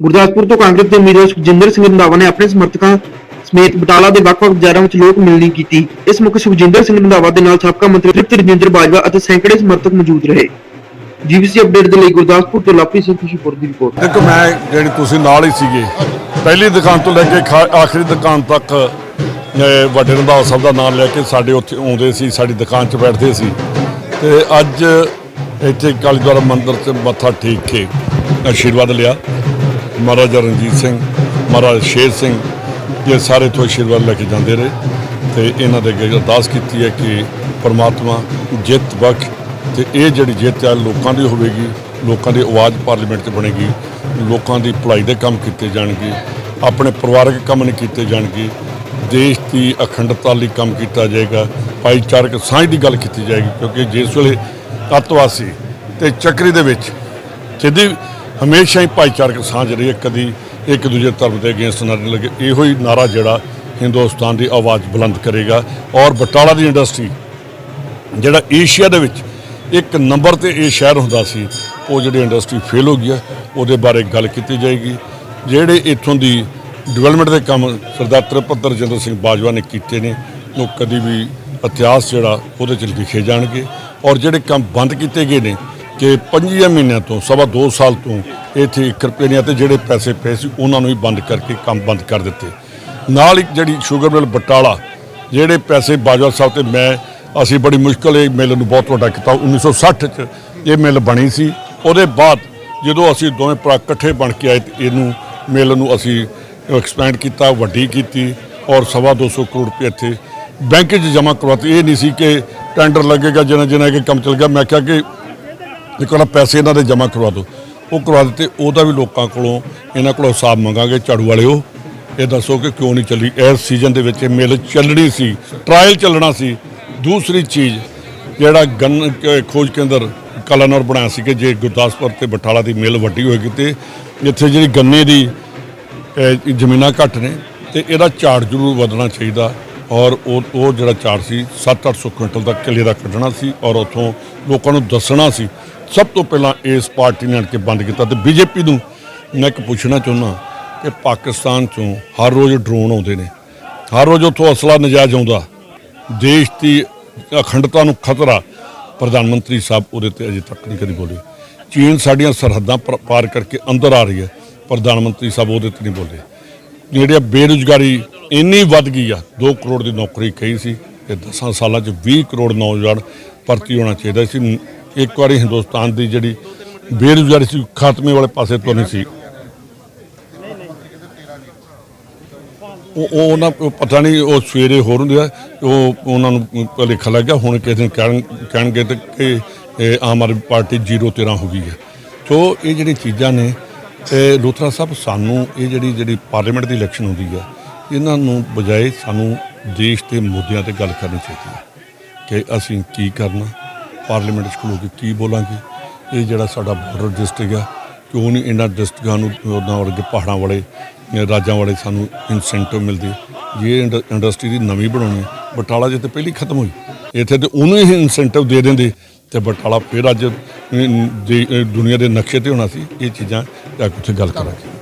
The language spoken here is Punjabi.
ਗੁਰਦਾਸਪੁਰ ਤੋਂ ਕਾਂਗਰਸ ਦੇ ਉਮੀਦਵਾਰ ਸੁਖਜਿੰਦਰ ਸਿੰਘ ਰੰਧਾਵਾ ਨੇ ਆਪਣੇ ਸਮਰਥਕਾਂ ਸਮੇਤ ਬਟਾਲਾ ਦੇ ਵੱਖ-ਵੱਖ ਬਾਜ਼ਾਰਾਂ ਵਿੱਚ ਲੋਕ ਮਿਲਣੀ ਕੀਤੀ। ਇਸ ਮੌਕੇ ਸੁਖਜਿੰਦਰ ਸਿੰਘ ਰੰਧਾਵਾ ਦੇ ਨਾਲ ਸਾਬਕਾ ਮੰਤਰੀ ਤ੍ਰਿਪਤ ਰਜਿੰਦਰ ਬਾਜਵਾ ਅਤੇ ਸੈਂਕੜੇ ਸਮਰਥਕ ਮੌਜੂਦ ਰਹੇ। ਜੀਵੀਸੀ ਅਪਡੇਟ ਦੇ ਲਈ ਗੁਰਦਾਸਪੁਰ ਤੋਂ ਲਾਪੀ ਸਿੰਘ ਖੁਸ਼ੀਪੁਰ ਦੀ ਰਿਪੋਰਟ। ਦੇਖੋ ਮੈਂ ਜਿਹੜੀ ਤੁਸੀਂ ਨਾਲ ਹੀ ਸੀਗੇ, ਪਹਿਲੀ ਦੁਕਾਨ ਤੋਂ ਲੈ ਕੇ ਆਖਰੀ ਦੁਕਾਨ ਤੱਕ ਵੱਡੇ ਰੰਧਾਵਾ ਸਾਹਿਬ ਦਾ ਨਾਮ ਲੈ ਕੇ ਸਾਡੇ ਉੱਥੇ ਆਉਂਦੇ ਸੀ, ਸਾਡੀ ਦੁਕਾਨ 'ਚ ਬੈਠਦੇ ਸੀ। ਤੇ ਅੱਜ ਇੱਥੇ ਕਾਲੀ ਦੁਆਰਾ ਮੰਦਿਰ 'ਚ ਮੱਥਾ ਟੇਕ ਕੇ ਆਸ਼ੀਰਵਾਦ ਲਿਆ। ਮਹਾਰਾਜਾ ਰਣਜੀਤ ਸਿੰਘ, ਮਹਾਰਾਜ ਸ਼ੇਰ ਸਿੰਘ, ਇਹ ਸਾਰੇ ਤੋਂ ਆਸ਼ੀਰਵਾਦ ਲੈ ਕੇ ਜਾਂਦੇ ਰਹੇ ਤੇ ਇਹਨਾਂ ਦੇ ਅੱਗੇ ਅਰਦਾਸ ਕੀਤੀ ਹੈ ਕਿ ਪਰਮਾਤਮਾ ਜਿੱਤ ਬਖਸ਼ ਤੇ ਇਹ ਜਿਹੜੀ ਜਿੱਤ ਆ ਲੋਕਾਂ ਦੀ ਹੋਵੇਗੀ, ਲੋਕਾਂ ਦੀ ਆਵਾਜ਼ ਪਾਰਲੀਮੈਂਟ 'ਚ ਬਣੇਗੀ, ਲੋਕਾਂ ਦੀ ਭਲਾਈ ਦੇ ਕੰਮ ਕੀਤੇ ਜਾਣਗੇ, ਆਪਣੇ ਪਰਿਵਾਰਕ ਕੰਮ ਨਹੀਂ ਕੀਤੇ ਜਾਣਗੇ, ਦੇਸ਼ ਦੀ ਅਖੰਡਤਾ ਲਈ ਕੰਮ ਕੀਤਾ ਜਾਏਗਾ, ਭਾਈਚਾਰਕ ਸਾਂਝ ਦੀ ਗੱਲ ਕੀਤੀ ਜਾਏਗੀ ਕਿਉਂਕਿ ਜਿਸ ਵੇਲੇ ਅੱਤਵਾਸੀ ਤੇ ਚੱਕਰੀ ਦੇ ਵਿੱਚ ਜਿਹਦੀ ਹਮੇਸ਼ਾ ਹੀ ਭਾਈਚਾਰਕ ਸਾਂਝ ਰਹੀ ਹੈ ਕਦੀ ਇੱਕ ਦੂਜੇ ਧਰਮ ਦੇ ਅਗੇਂਸਟ ਨਾ ਲੱਗੇ। ਇਹੋ ਹੀ ਨਾਰਾ ਜਿਹੜਾ ਹਿੰਦੁਸਤਾਨ ਦੀ ਆਵਾਜ਼ ਬੁਲੰਦ ਕਰੇਗਾ। ਔਰ ਬਟਾਲਾ ਦੀ ਇੰਡਸਟਰੀ, ਜਿਹੜਾ ਏਸ਼ੀਆ ਦੇ ਵਿੱਚ ਇੱਕ ਨੰਬਰ ਤੇ ਇਹ ਸ਼ਹਿਰ ਹੁੰਦਾ ਸੀ, ਉਹ ਜਿਹੜੀ ਇੰਡਸਟਰੀ ਫੇਲ ਹੋ ਗਈ ਹੈ, ਉਹਦੇ ਬਾਰੇ ਗੱਲ ਕੀਤੀ ਜਾਏਗੀ। ਜਿਹੜੇ ਇੱਥੋਂ ਦੀ ਡਿਵੈਲਪਮੈਂਟ ਦੇ ਕੰਮ ਸਰਦਾਰ ਤ੍ਰਿਪਤ ਰਜਿੰਦਰ ਸਿੰਘ ਬਾਜਵਾ ਨੇ ਕੀਤੇ ਨੇ, ਉਹ ਕਦੀ ਵੀ ਇਤਿਹਾਸ ਜਿਹੜਾ ਉਹਦੇ ਚ ਲਿਖੇ ਜਾਣਗੇ। ਔਰ ਜਿਹੜੇ ਕੰਮ ਬੰਦ ਕੀਤੇ ਗਏ ਨੇ ਕਿ 5 ਮਹੀਨਿਆਂ ਤੋਂ, ਸਵਾ 2 ਸਾਲ ਤੋਂ ਇੱਥੇ 1 ਰੁਪਏ ਨਹੀਂ ਤੇ ਜਿਹੜੇ ਪੈਸੇ ਪਏ ਸੀ, ਉਹਨਾਂ ਨੂੰ ਹੀ ਬੰਦ ਕਰਕੇ ਕੰਮ ਬੰਦ ਕਰ ਦਿੱਤੇ। ਨਾਲ ਇੱਕ ਜਿਹੜੀ ਸ਼ੂਗਰ ਮਿਲ ਬਟਾਲਾ, ਜਿਹੜੇ ਪੈਸੇ ਬਾਜਵਾ ਸਾਹਿਬ ਤੇ ਮੈਂ, ਅਸੀਂ ਬੜੀ ਮੁਸ਼ਕਲ ਇਹ ਮਿਲ ਨੂੰ ਬਹੁਤ ਵੱਡਾ ਕੀਤਾ। 1960 ਚ ਇਹ ਮਿਲ ਬਣੀ ਸੀ। ਉਹਦੇ ਬਾਅਦ ਜਦੋਂ ਅਸੀਂ ਦੋਵੇਂ ਭਰਾ ਇਕੱਠੇ ਬਣ ਕੇ ਆਏ ਇਹਨੂੰ ਮਿਲ ਨੂੰ ਅਸੀਂ ਐਕਸਪੈਂਡ ਕੀਤਾ, ਵੱਡੀ ਕੀਤੀ ਔਰ ਸਵਾ 200 ਕਰੋੜ ਰੁਪਏ ਇੱਥੇ ਬੈਂਕ 'ਚ ਜਮ੍ਹਾਂ ਕਰਵਾਤੇ। ਇਹ ਨਹੀਂ ਸੀ ਕਿ ਟੈਂਡਰ ਲੱਗੇਗਾ ਜਿਹਨਾਂ ਜਿਹਨਾਂ ਕਿ ਕੰਮ ਚੱਲ ਗਿਆ। ਮੈਂ ਕਿਹਾ ਕਿ ਇੱਕ ਵਾਰ ਪੈਸੇ ਇਹਨਾਂ ਦੇ ਜਮ੍ਹਾਂ ਕਰਵਾ ਦਿਓ। ਉਹ ਕਰਵਾ ਦਿੱਤੇ, ਉਹਦਾ ਵੀ ਲੋਕਾਂ ਕੋਲੋਂ, ਇਹਨਾਂ ਕੋਲੋਂ ਹਿਸਾਬ ਮੰਗਾਂਗੇ ਝਾੜੂ ਵਾਲਿਓ। ਇਹ ਦੱਸੋ ਕਿ ਕਿਉਂ ਨਹੀਂ ਚੱਲੀ? ਇਸ ਸੀਜ਼ਨ ਦੇ ਵਿੱਚ ਇਹ ਮਿਲ ਚੱਲਣੀ ਸੀ ਟ੍ਰਾਇਲ ਚੱਲਣਾ ਸੀ। ਦੂਸਰੀ ਚੀਜ਼, ਜਿਹੜਾ ਗੰਨ ਖੋਜ ਕੇਂਦਰ ਕਲਾਨੌਰ ਬਣਾਇਆ ਸੀ ਕਿ ਜੇ ਗੁਰਦਾਸਪੁਰ ਤੇ ਬਟਾਲਾ ਦੀ ਮਿਲ ਵੱਡੀ ਹੋਏਗੀ ਤੇ ਇੱਥੇ ਜਿਹੜੀ ਗੰਨੇ ਦੀ ਜ਼ਮੀਨਾਂ ਘੱਟ ਨੇ, ਤੇ ਇਹਦਾ ਝਾੜ ਜ਼ਰੂਰ ਵਧਣਾ ਚਾਹੀਦਾ। ਔਰ ਉਹ ਉਹ ਜਿਹੜਾ ਝਾੜ ਸੀ 7-800 ਕੁਇੰਟਲ ਦਾ ਕਿੱਲੇ ਦਾ ਕੱਢਣਾ ਸੀ ਔਰ ਉਥੋਂ ਲੋਕਾਂ ਨੂੰ ਦੱਸਣਾ ਸੀ। ਸਭ ਤੋਂ ਪਹਿਲਾਂ ਇਸ ਪਾਰਟੀ ਨੇ ਆਣ ਕੇ ਬੰਦ ਕੀਤਾ ਤੇ ਬੀਜੇਪੀ ਨੂੰ ਮੈਂ ਇੱਕ ਪੁੱਛਣਾ ਚਾਹੁੰਦਾ ਕਿ ਪਾਕਿਸਤਾਨ ਚੋਂ ਹਰ ਰੋਜ਼ ਡਰੋਨ ਆਉਂਦੇ ਨੇ। ਹਰ ਰੋਜ਼ ਉੱਥੋਂ ਅਸਲਾ ਨਜਾਇਜ਼ ਆਉਂਦਾ। ਦੇਸ਼ ਦੀ ਅਖੰਡਤਾ ਨੂੰ ਖਤਰਾ ਪ੍ਰਧਾਨ ਮੰਤਰੀ ਸਾਹਿਬ ਉਹਦੇ ਤੇ ਅਜੇ ਤੱਕ ਨਹੀਂ ਕਦੀ ਬੋਲੇ। ਚੀਨ ਸਾਡੀਆਂ ਸਰਹੱਦਾਂ ਪਾਰ ਕਰਕੇ ਅੰਦਰ ਆ ਰਹੀ ਹੈ। ਪ੍ਰਧਾਨ ਮੰਤਰੀ ਸਾਹਿਬ ਉਹਦੇ ਤੇ ਨਹੀਂ ਬੋਲੇ। ਜਿਹੜੀ ਬੇਰੁਜ਼ਗਾਰੀ ਇੰਨੀ ਵੱਧ ਗਈ ਆ 2 ਕਰੋੜ ਦੀ ਨੌਕਰੀ ਕਹੀ ਸੀ ਤੇ 10 ਸਾਲਾਂ 'ਚ 20 ਕਰੋੜ ਨੌਜਵਾਨ ਭਰਤੀ ਹੋਣਾ ਚਾਹੀਦਾ ਸੀ। ਇੱਕ ਵਾਰੀ ਹਿੰਦੁਸਤਾਨ ਦੀ ਜਿਹੜੀ ਬੇਰੁਜ਼ਗਾਰੀ ਸੀ, ਖਾਤਮੇ ਵਾਲੇ ਪਾਸੇ ਤੋਂ ਨਹੀਂ ਸੀ। ਉਹ ਉਹ ਉਹਨਾਂ ਉਹ ਪਤਾ ਨਹੀਂ, ਉਹ ਸਵੇਰੇ ਹੋਰ ਹੁੰਦੀ ਆ, ਉਹ ਉਹਨਾਂ ਨੂੰ ਭੁਲੇਖਾ ਲੱਗ ਗਿਆ, ਹੁਣ ਕਿਸੇ ਦਿਨ ਕਹਿਣ, ਕਹਿਣਗੇ ਤੇ ਕਿ ਆਮ ਆਦਮੀ ਪਾਰਟੀ 013 ਹੋ ਗਈ ਹੈ। ਸੋ ਇਹ ਜਿਹੜੀ ਚੀਜ਼ਾਂ ਨੇ ਤੇ ਲੋਥਰਾ ਸਾਹਿਬ ਸਾਨੂੰ ਇਹ ਜਿਹੜੀ ਜਿਹੜੀ ਪਾਰਲੀਮੈਂਟ ਦੀ ਇਲੈਕਸ਼ਨ ਹੁੰਦੀ ਆ, ਇਹਨਾਂ ਨੂੰ ਬਜਾਏ ਸਾਨੂੰ ਦੇਸ਼ ਦੇ ਮੁੱਦਿਆਂ ਤੇ ਗੱਲ ਕਰਨੀ ਚਾਹੀਦੀ ਹੈ ਕਿ ਅਸੀਂ ਕੀ ਕਰਨਾ ਪਾਰਲੀਮੈਂਟ 'ਚ ਖਲੋ ਕੇ ਕੀ ਬੋਲਾਂਗੇ? ਇਹ ਜਿਹੜਾ ਸਾਡਾ ਬਾਰਡਰ ਡਿਸਟ੍ਰਿਕਟ ਆ, ਕਿਉਂ ਨਹੀਂ ਇਹਨਾਂ ਡਿਸਟ੍ਰਿਕਾਂ ਨੂੰ, ਉਹਨਾਂ ਵਰਗੇ ਪਹਾੜਾਂ ਵਾਲੇ ਰਾਜਾਂ ਵਾਲੇ ਸਾਨੂੰ ਇਨਸੈਂਟਿਵ ਮਿਲਦੇ? ਜੇ ਇੰਡ- ਇੰਡਸਟਰੀ ਦੀ ਨਵੀਂ ਬਣਾਉਣੀ ਬਟਾਲਾ ਜਿੱਤੇ ਪਹਿਲੀ ਖਤਮ ਹੋਈ, ਇੱਥੇ ਤੇ ਉਹਨੂੰ ਇਹ ਇਨਸੈਂਟਿਵ ਦੇ ਦਿੰਦੇ, ਤੇ ਬਟਾਲਾ ਫਿਰ ਅੱਜ ਦੇ- ਦੁਨੀਆ ਦੇ ਨਕਸ਼ੇ ਤੇ ਹੋਣਾ ਸੀ, ਇਹ ਚੀਜ਼ਾਂ ਜਾ ਕੇ ਉੱਥੇ ਗੱਲ ਕਰਾਂਗੇ।